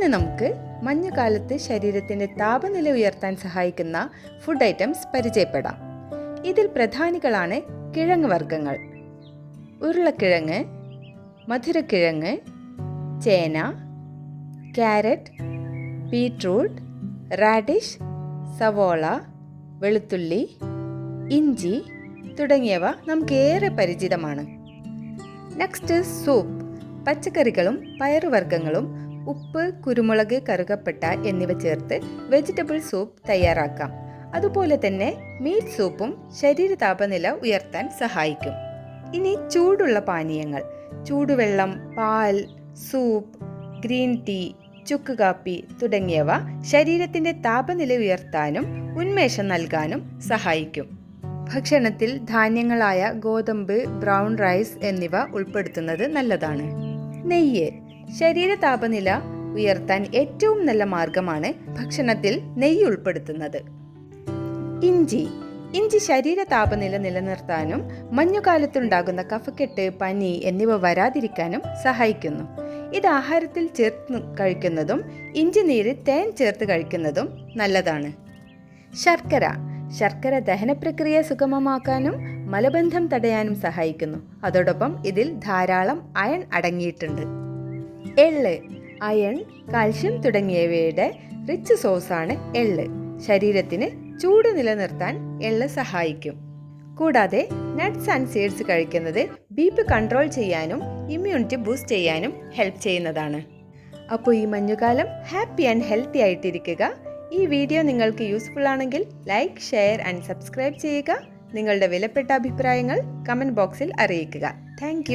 ഇന്ന് നമുക്ക് മഞ്ഞുകാലത്ത് ശരീരത്തിന്റെ താപനില ഉയർത്താൻ സഹായിക്കുന്ന ഫുഡ് ഐറ്റംസ് പരിചയപ്പെടാം. ഇതിൽ പ്രധാനികളാണ് കിഴങ്ങ് വർഗങ്ങൾ ഉരുളക്കിഴങ്ങ് മധുരക്കിഴങ്ങ് ചേന ക്യാരറ്റ് ബീട്രൂട്ട് റാഡിഷ് സവോള വെളുത്തുള്ളി ഇഞ്ചി തുടങ്ങിയവ നമുക്ക് ഏറെ പരിചിതമാണ്. നെക്സ്റ്റ് സൂപ്പ് പച്ചക്കറികളും പയറുവർഗങ്ങളും ഉപ്പ് കുരുമുളക് കറുകപ്പട്ട എന്നിവ ചേർത്ത് വെജിറ്റബിൾ സൂപ്പ് തയ്യാറാക്കാം. അതുപോലെ തന്നെ മീറ്റ് സൂപ്പും ശരീര താപനില ഉയർത്താൻ സഹായിക്കും. ഇനി ചൂടുള്ള പാനീയങ്ങൾ. ചൂടുവെള്ളം പാൽ സൂപ്പ് ഗ്രീൻ ടീ ചുക്ക് കാപ്പി തുടങ്ങിയവ ശരീരത്തിന്റെ താപനില ഉയർത്താനും ഉന്മേഷം നൽകാനും സഹായിക്കും. ഭക്ഷണത്തിൽ ധാന്യങ്ങളായ ഗോതമ്പ് ബ്രൗൺ റൈസ് എന്നിവ ഉൾപ്പെടുത്തുന്നത് നല്ലതാണ്. നെയ്യ്. ശരീര താപനില ഉയർത്താൻ ഏറ്റവും നല്ല മാർഗമാണ് ഭക്ഷണത്തിൽ നെയ്യ് ഉൾപ്പെടുത്തുന്നത്. ഇഞ്ചി. ഇഞ്ചി ശരീര താപനില നിലനിർത്താനും മഞ്ഞുകാലത്തുണ്ടാകുന്ന കഫക്കെട്ട് പനി എന്നിവ വരാതിരിക്കാനും സഹായിക്കുന്നു. ഇത് ആഹാരത്തിൽ ചേർത്ത് കഴിക്കുന്നതും ഇഞ്ചി നീര് തേൻ ചേർത്ത് കഴിക്കുന്നതും നല്ലതാണ്. ശർക്കര. ശർക്കര ദഹന പ്രക്രിയ സുഗമമാക്കാനും മലബന്ധം തടയാനും സഹായിക്കുന്നു. അതോടൊപ്പം ഇതിൽ ധാരാളം അയൺ അടങ്ങിയിട്ടുണ്ട്. എള്ള് അയൺ കാൽഷ്യം തുടങ്ങിയവയുടെ റിച്ച് സോസാണ് എള്ള്. ശരീരത്തിന് ചൂട് നിലനിർത്താൻ എള്ള് സഹായിക്കും. കൂടാതെ നട്ട്സ് ആൻഡ് സീഡ്സ് കഴിക്കുന്നത് ബി പി കൺട്രോൾ ചെയ്യാനും ഇമ്മ്യൂണിറ്റി ബൂസ്റ്റ് ചെയ്യാനും ഹെൽപ്പ് ചെയ്യുന്നതാണ്. അപ്പോൾ ഈ മഞ്ഞുകാലം ഹാപ്പി ആൻഡ് ഹെൽത്തി ആയിട്ടിരിക്കുക. ഈ വീഡിയോ നിങ്ങൾക്ക് യൂസ്ഫുൾ ആണെങ്കിൽ ലൈക്ക് ഷെയർ ആൻഡ് സബ്സ്ക്രൈബ് ചെയ്യുക. നിങ്ങളുടെ വിലപ്പെട്ട അഭിപ്രായങ്ങൾ കമന്റ് ബോക്സിൽ അറിയിക്കുക. താങ്ക്